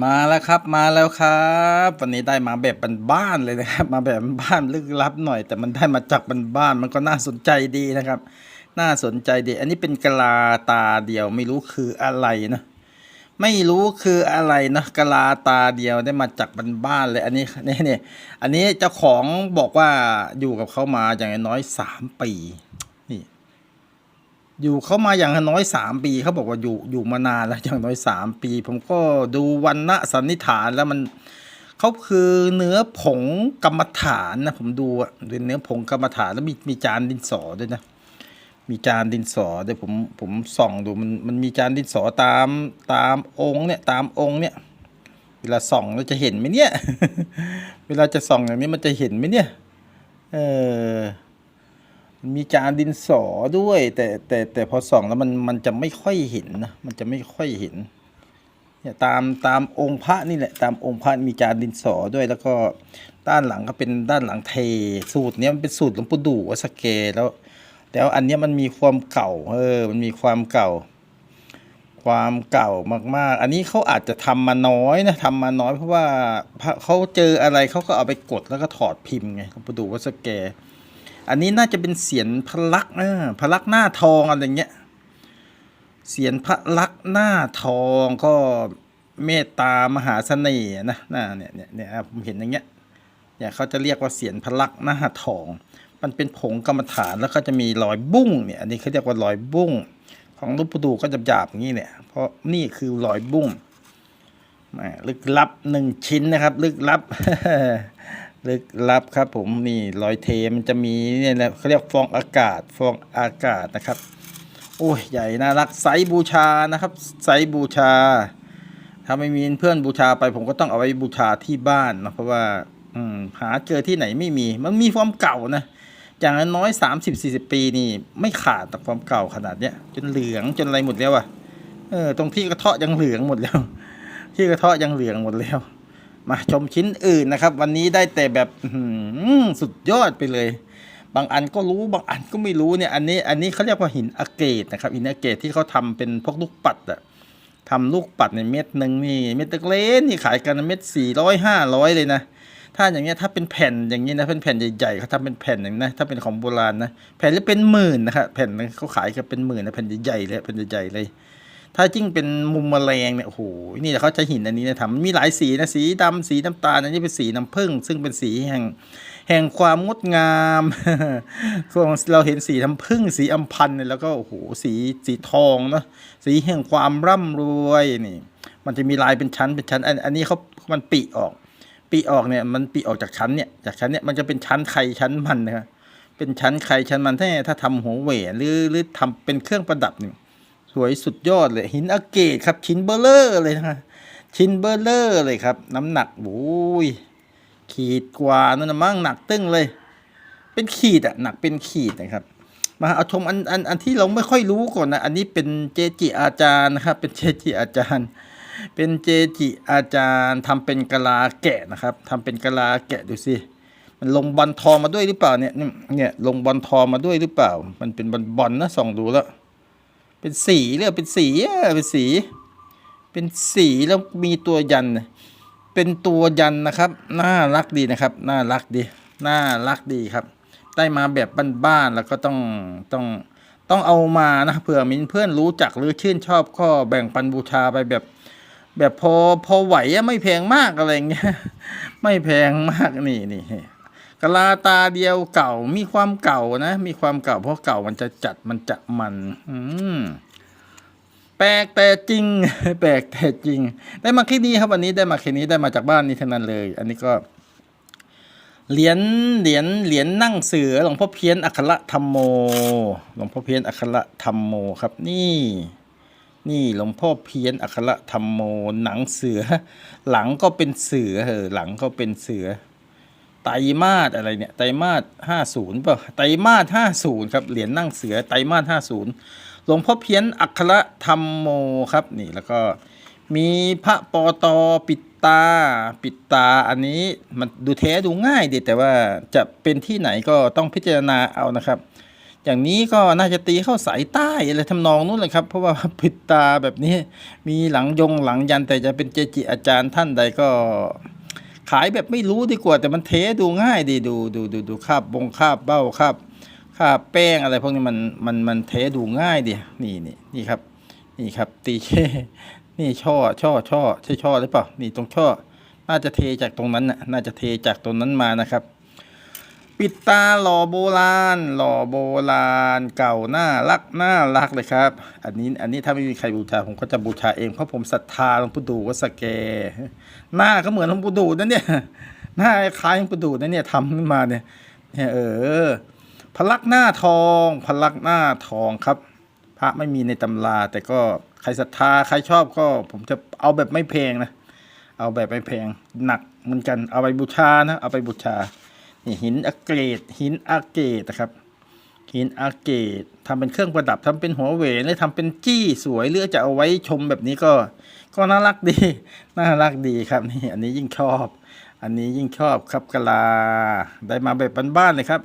มาแล้วครับมาแล้วครับ วันนี้ได้มาแบบบ้านๆเลยนะครับ มาแบบบ้านลึกลับหน่อย แต่มันได้มาจากบ้านๆมันก็น่าสนใจดีนะครับ น่าสนใจดี อันนี้เป็นกะลาตาเดียว ไม่รู้คืออะไรนะไม่รู้คืออะไรนะกะลาตาเดียวได้มาจากบ้านๆเลยอันนี้นี่นี่อันนี้เจ้าของบอกว่าอยู่กับเขามาอย่างน้อยสามปี อยู่เขามาอย่างน้อยสามปีเขาบอกว่าอยู่อยู่มานานแล้วอย่างน้อยสามปี ผมก็ดูวันณะสันนิฐานแล้วมันเขาคือเนื้อผงกรรมฐานนะผมดูอะเป็นเนื้อผงกรรมฐานแล้วมีมีจานดินสอด้วยนะ มีจานดินสอเดี๋ยวผมผมส่องดูมันมันมีจานดินสอตามตามองค์เนี่ยตามองค์เนี่ย เวลาส่องเราจะเห็นไหมเนี่ย เวลาจะส่องอย่างนี้มันจะเห็นไหมเนี่ย เออ มีจานดินสอด้วย แต่แต่แต่พอส่องแล้วมันมันจะไม่ค่อยเห็นนะมันจะไม่ค่อยเห็นเนี่ยตามตามองค์พระนี่แหละตามองค์พระมีจานดินสอด้วย แล้วก็ด้านหลังก็เป็นด้านหลังเทสูตรเนี้ยมันเป็นสูตรหลวงปู่ดู่วัดสเกแล้วแล้วอันเนี้ยมันมีความเก่าเออมันมีความเก่า ความเก่ามาก ๆ อันนี้เขาอาจจะทำมาน้อยนะทำมาน้อยเพราะว่าพระเขาเจออะไรเขาก็เอาไปกดแล้วก็ถอดพิมพ์ไงหลวงปู่ดู่วัดสเก อันนี้น่าจะเป็นเสียนพระลักษณ์นะพระลักษณ์หน้าทองอะไรเงี้ยเสียนพระลักษณ์หน้าทองก็เมตตามหาเสน่ห์นะน่าเนี่ยเนี่ยเนี่ยผมเห็นอย่างเงี้ยเนี่ยเขาจะเรียกว่าเสียนพระลักษณ์หน้าทอง มันเป็นผงกรรมฐานแล้วก็จะมีรอยบุ้งเนี่ยอันนี้เขาเรียกว่ารอยบุ้งของหลูกปูดูก็จะหยาบอย่างนี้เนี่ยเพราะนี่คือรอยบุ้งลึกลับหนึ่งชิ้นนะครับ ลึกลับ ลึกลับครับผมนี่รอยเทมันจะมีเนี่ยนะเขาเรียกฟองอากาศฟองอากาศนะครับ โอ้ยใหญ่น่ารักไซส์บูชานะครับไซส์บูชา ถ้าไม่มีเพื่อนบูชาไป ผมก็ต้องเอาไว้บูชาที่บ้านนะเพราะว่าอืมหาเจอที่ไหนไม่มี มันมีความเก่านะอย่างน้อยสามสิบสี่สิบปีนี่ ไม่ขาดแต่ความเก่าขนาดเนี้ยจนเหลืองจนอะไรหมดแล้วอะเออตรงที่กระเทาะยังเหลืองหมดแล้ว ที่กระเทาะยังเหลืองหมดแล้ว มาชมชิ้นอื่นนะครับ วันนี้ได้แต่แบบสุดยอดไปเลย บางอันก็รู้บางอันก็ไม่รู้เนี่ยอันนี้อันนี้เขาเรียกว่าหินอะเกตนะครับหินอะเกตที่เขาทำเป็นพวกลูกปัดอะทำลูกปัดในเม็ดหนึ่งนี่เม็ดเล็กนี่ขายกันเม็ดสี่ร้อยห้าร้อยเลยนะถ้าอย่างเงี้ยถ้าเป็นแผ่นอย่างนี้นะเป็นแผ่นใหญ่ๆเขาทำเป็นแผ่นอย่างนี้นะถ้าเป็นของโบราณนะแผ่นละเป็นหมื่นนะครับแผ่นนึงเขาขายกันเป็นหมื่นนะแผ่นใหญ่ๆเลยแผ่นใหญ่ๆเลย ถ้ายิ่งเป็นมุมแมลงเนี่ยโอ้โหนี่เขาใช้หินอันนี้นะทำมีหลายสีนะสีดำสีน้ำตาลอันนี้เป็นสีน้ำผึ้งซึ่งเป็นสีแห่งแห่งความงดงามเราเห็นสีน้ำผึ้งสีอัมพันเนี่ยแล้วก็โอ้โหสีสีทองเนาะสีแห่งความร่ำรวยนี่ มันจะมีลายเป็นชั้นเป็นชั้น อันอันนี้เขามันปีออก ปีออกเนี่ยมันปีออกจากชั้นเนี่ยจากชั้นเนี่ยมันจะเป็นชั้นใครชั้นมันนะครับเป็นชั้นใครชั้นมันถ้ถ้าทำหัวแหวนหรือหรือทำเป็นเครื่องประดับเนี่ย สวยสุดยอดเลยหินอเกตครับชิ้นเบลเลอร์เลยนะชิ้นเบลเลอร์เลยครับ น้ำหนักโอ้ยขีดกว่านั่นนะมั้งหนักตึ้งเลย เป็นขีดอะหนักเป็นขีดนะครับ มาเอาชมอันอันอันที่เราไม่ค่อยรู้ก่อนนะ อันนี้เป็นเจจิอาจารย์นะครับ เป็นเจจิอาจารย์ เป็นเจจิอาจารย์ทำเป็นกะลาแกะนะครับทำเป็นกะลาแกะดูสิมันลงบอลทองมาด้วยหรือเปล่าเนี่ยเนี่ยลงบอลทองมาด้วยหรือเปล่า มันเป็นบอลบอลนะส่องดูแล้ว เป็นสีเรียกเป็นสีเป็นสี เป็นสีแล้วมีตัวยัน เป็นตัวยันนะครับ น่ารักดีนะครับ น่ารักดี น่ารักดีครับ ได้มาแบบบ้านๆแล้วก็ต้องต้องต้องเอามานะเผื่อมีเพื่อนรู้จักหรือชื่นชอบก็แบ่งปันบูชาไปแบบแบบพอพอไหวอะไม่แพงมากอะไรเงี้ยไม่แพงมากนี่นี่ กะลาตาเดียวเก่ามีความเก่านะ มีความเก่าเพราะเก่ามันจะจัดมันจะมัน อืมแปลกแต่จริง แปลกแต่จริง ได้มาแค่นี้ครับวันนี้ได้มาแค่นี้ได้มาจากบ้านนี้เท่านั้นเลย อันนี้ก็เหรียญเหรียญเหรียญนั่งเสือหลวงพ่อเพี้ยนอัครธรรมโม หลวงพ่อเพี้ยนอัครธรรมโมครับ นี่ นี่หลวงพ่อเพี้ยนอัครธรรมโม หนังเสือ หลังก็เป็นเสือเออหลังก็เป็นเสือ ไตรมาสอะไรเนี่ยไตรมาสห้าศูนย์เปล่าไตรมาสห้าศูนย์ครับเหรียญนั่งเสือไตรมาสห้าศูนย์หลวงพ่อเพี้ยนอัครธรรมโมครับนี่แล้วก็มีพระปอตอปิดตาปิดตาอันนี้มันดูแท้ดูง่ายดีแต่ว่าจะเป็นที่ไหนก็ต้องพิจารณาเอานะครับ อย่างนี้ก็น่าจะตีเข้าสายใต้อะไรทำนองนู้นเลยครับ เพราะว่าปิดตาแบบนี้มีหลังยงหลังยันแต่จะเป็นเจจิอาจารย์ท่านใดก็ ขายแบบไม่รู้ดีกว่า แต่มันเทดูง่ายดีดูดูดูดูคาบบงคาบเบ้าคาบคาบแป้งอะไรพวกนี้มันมันมันเทดูง่ายดีนี่นี่นี่ครับ นี่ครับ ตีเช่นี่ช่อช่อช่อใช่ช่อหรือเปล่านี่ตรงช่อน่าจะเทจากตรงนั้นน่ะน่าจะเทจากตรงนั้นมานะครับ ปิดตาหล่อโบราณ หล่อโบราณ เก่าหน้ารักหน้ารักเลยครับ อันนี้อันนี้ถ้าไม่มีใครบูชาผมก็จะบูชาเองเพราะผมศรัทธาหลวงปู่ดูวัดสแก หน้าก็เหมือนหลวงปู่ดูนั่นเนี่ยหน้าคล้ายหลวงปู่ดูนั่นเนี่ยทำขึ้นมาเนี่ยเนี่ยเออพลักหน้าทองพลักหน้าทองครับ พระไม่มีในตำรา แต่ก็ใครศรัทธาใครชอบก็ ผมจะเอาแบบไม่แพงนะ เอาแบบไม่แพงหนักเหมือนกันเอาไปบูชานะ เอาไปบูชา นี่หินอะเกรดหินอะเกตนะครับ หินอะเกตทำเป็นเครื่องประดับทำเป็นหัวเหวนหรือทำเป็นจี้สวยหรือจะเอาไว้ชมแบบนี้ก็ก็น่ารักดี น่ารักดีครับนี่อันนี้ยิ่งชอบ อันนี้ยิ่งชอบครับกะลาได้มาแบบบ้านๆเลยครับ